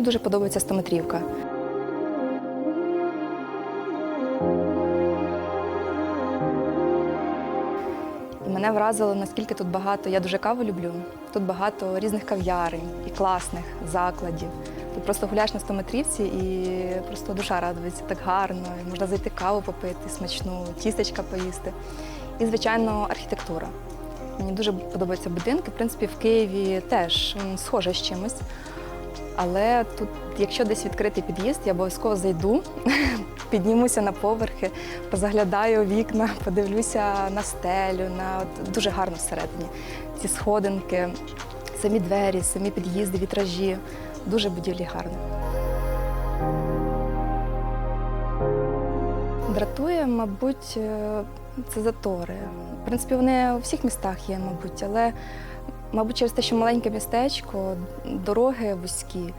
дуже подобається стометрівка. І мене вразило, наскільки тут багато. Я дуже каву люблю. Тут багато різних кав'ярень і класних закладів. Тут просто гуляєш на стометрівці і просто душа радується так гарно. І можна зайти каву попити, смачну, тістечка поїсти. І, звичайно, архітектура. Мені дуже подобаються будинки. В принципі, в Києві теж схоже з чимось. Але тут, якщо десь відкритий під'їзд, я обов'язково зайду, піднімуся на поверхи, позаглядаю вікна, подивлюся на стелю, на от, дуже гарно всередині. Ці сходинки, самі двері, самі під'їзди, вітражі. Дуже будівлі гарно. Дратує, мабуть, е, це затори. В принципі, вони у всіх містах є, мабуть, але, мабуть, через те, що маленьке містечко, дороги вузькі.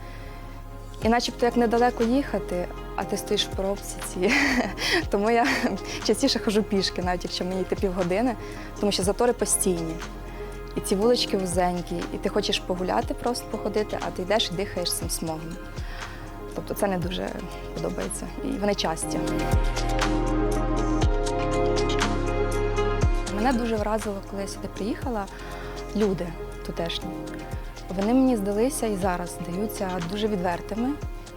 І начебто як недалеко їхати, а ти стоїш в пробці ці. Тому я частіше хожу пішки, навіть якщо мені йти півгодини, тому що затори постійні. І ці вулички вузенькі, і ти хочеш погуляти, просто походити, а ти йдеш і дихаєш цим смогом. Тобто це не дуже подобається. І вони часті. Мене дуже вразило, коли я сюди приїхала, люди тутешні. Вони мені здалися і зараз здаються дуже відвертими,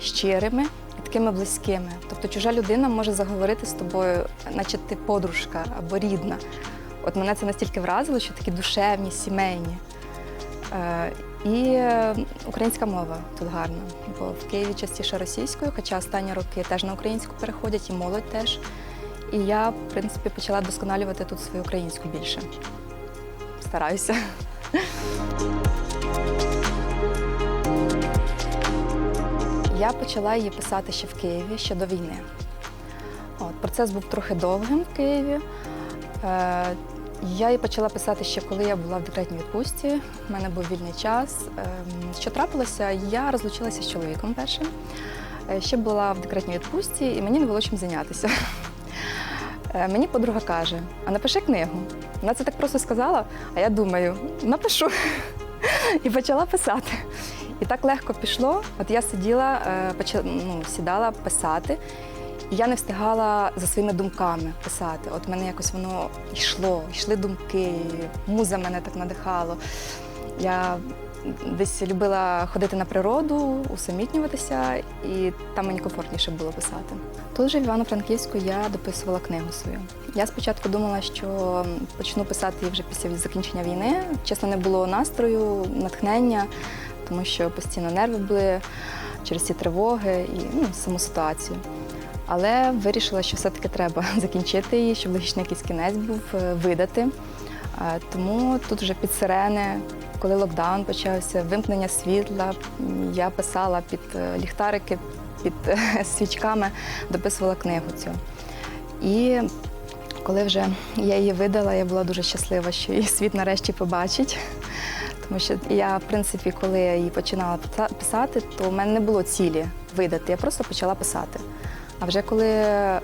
щирими і такими близькими. Тобто чужа людина може заговорити з тобою, наче ти подружка або рідна. От мене це настільки вразило, що такі душевні, сімейні. Е, І е, українська мова тут гарна, бо в Києві частіше російською, хоча останні роки теж на українську переходять, і молодь теж. І я, в принципі, почала досконалювати тут свою українську більше. Стараюся. Я почала її писати ще в Києві, ще до війни. От, процес був трохи довгим в Києві. Е, я її почала писати ще коли я була в декретній відпустці. У мене був вільний час. Ем, Що трапилося? Я розлучилася з чоловіком першим. Е, Ще була в декретній відпустці, і мені не було чим зайнятися. Е, Мені подруга каже: а напиши книгу. Вона це так просто сказала, а я думаю, напишу. І почала писати. І так легко пішло. От я сиділа, е, ну, сідала писати, і я не встигала за своїми думками писати. От мене якось воно йшло, йшли думки, муза мене так надихало. Я десь любила ходити на природу, усамітнюватися, і там мені комфортніше було писати. Тут же в Івано-Франківську я дописувала книгу свою. Я спочатку думала, що почну писати її вже після закінчення війни. Чесно, не було настрою, натхнення, тому що постійно нерви були через ці тривоги і ну, саму ситуацію. Але вирішила, що все-таки треба закінчити її, щоб логічний якийсь кінець був, е, видати. Е, Тому тут вже під сирени, коли локдаун почався, вимкнення світла, я писала під е, ліхтарики, під е, свічками, дописувала книгу цю. І коли вже я її видала, я була дуже щаслива, що її світ нарешті побачить. Тому що я, в принципі, коли я її починала писати, то в мене не було цілі видати, я просто почала писати. А вже коли е,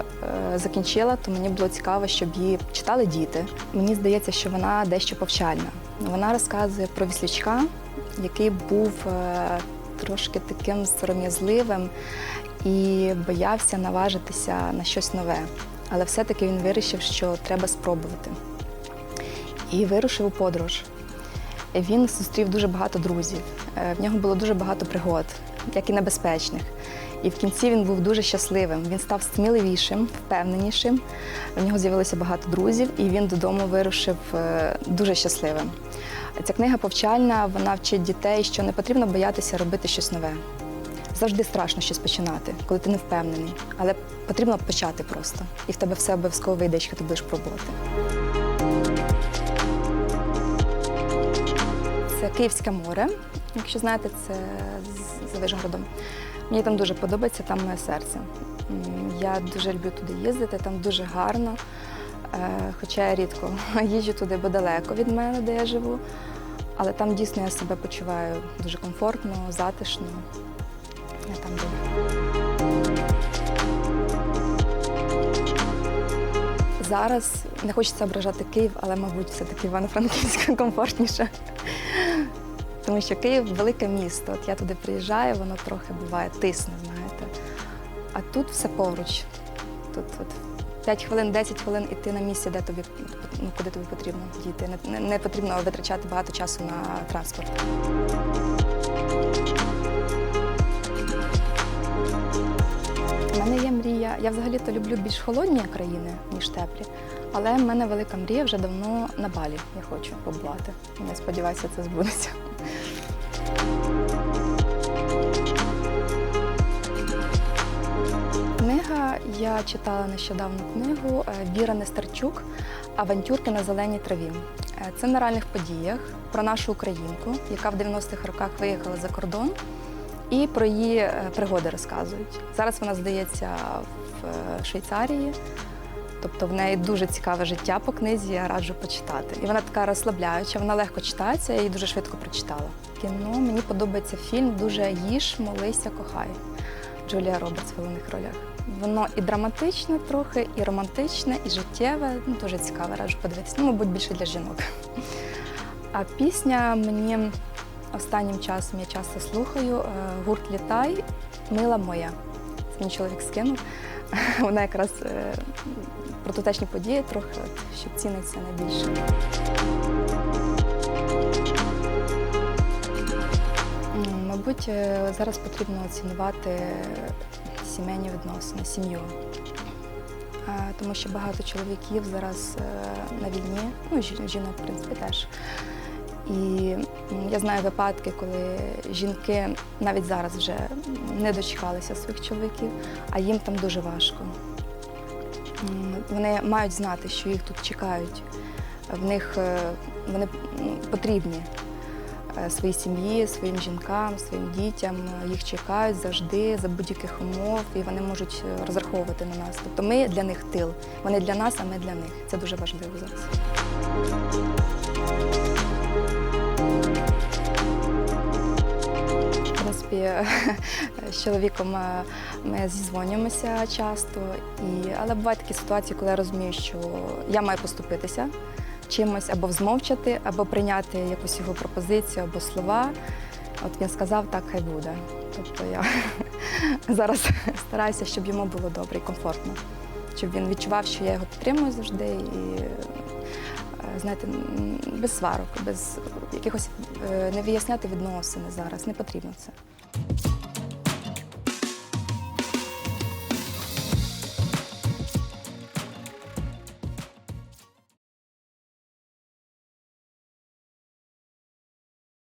закінчила, то мені було цікаво, щоб її читали діти. Мені здається, що вона дещо повчальна. Вона розказує про віслючка, який був е, трошки таким сором'язливим і боявся наважитися на щось нове. Але все-таки він вирішив, що треба спробувати. І вирушив у подорож. Він зустрів дуже багато друзів. Е, В нього було дуже багато пригод, як і небезпечних. І в кінці він був дуже щасливим. Він став сміливішим, впевненішим. В нього з'явилося багато друзів, і він додому вирушив е, дуже щасливим. Ця книга повчальна, вона вчить дітей, що не потрібно боятися робити щось нове. Завжди страшно щось починати, коли ти не впевнений. Але потрібно почати просто. І в тебе все обов'язково вийде, якщо ти будеш пробувати. Це Київське море. Якщо знаєте, це за Вишгородом. Мені там дуже подобається, там моє серце. Я дуже люблю туди їздити, там дуже гарно. Е, Хоча я рідко їжджу туди, бо далеко від мене, де я живу. Але там дійсно я себе почуваю дуже комфортно, затишно. Я там буду. Зараз не хочеться ображати Київ, але, мабуть, все-таки Івано-Франківська комфортніше. Тому що Київ велике місто. От я туди приїжджаю, воно трохи буває тисне, знаєте. А тут все поруч. Тут от 5 хвилин, 10 хвилин і ти на місці, де тобі ну, куди тобі потрібно дійти. Не, не, не потрібно витрачати багато часу на транспорт. У мене є мрія. Я взагалі-то люблю більш холодні країни, ніж теплі. Але в мене велика мрія вже давно на балі. Я хочу побувати. Я сподіваюся, це збудеться. Я читала нещодавно книгу е, Віра Нестерчук Авантюрки на зеленій траві. Е, Це на реальних подіях про нашу українку, яка в 90-х роках виїхала за кордон, і про її е, пригоди розказують. Зараз вона здається в Швейцарії. Тобто в неї дуже цікаве життя по книзі, я раджу почитати. І вона така розслабляюча, вона легко читається, я її дуже швидко прочитала. Кіно мені подобається фільм Дуже їж, молися, кохай. Джулія Робертс в головних ролях. Воно і драматичне трохи, і романтичне, і життєве. Ну, дуже цікаве, раджу подивитися. Ну, мабуть, більше для жінок. А пісня мені останнім часом я часто слухаю е, гурт Літай, мила моя. Це мені чоловік скинув. Вона якраз е, про тутешні події трохи, що ціниться найбільше. Мабуть, е, зараз потрібно оцінувати сімейні відносини, сім'ю. Тому що багато чоловіків зараз е, на війні, ну жінок, в принципі, теж. І я знаю випадки, коли жінки навіть зараз вже не дочекалися своїх чоловіків, а їм там дуже важко. Вони мають знати, що їх тут чекають. В них е, вони потрібні своїй сім'ї, своїм жінкам, своїм дітям. Їх чекають завжди за будь-яких умов, і вони можуть е, розраховувати на нас. Тобто ми для них тил. Вони для нас, а ми для них. Це дуже важливо зараз. В принципі, з чоловіком е, ми зізвонюємося часто, і... але бувають такі ситуації, коли я розумію, що я маю поступитися чимось або змовчати, або прийняти якусь його пропозицію або слова. От він сказав, так хай буде. Тобто я зараз стараюся, щоб йому було добре і комфортно, щоб він відчував, що я його підтримую завжди і е, знаєте, без сварок, без якихось е, не виясняти відносини зараз. Не потрібно це.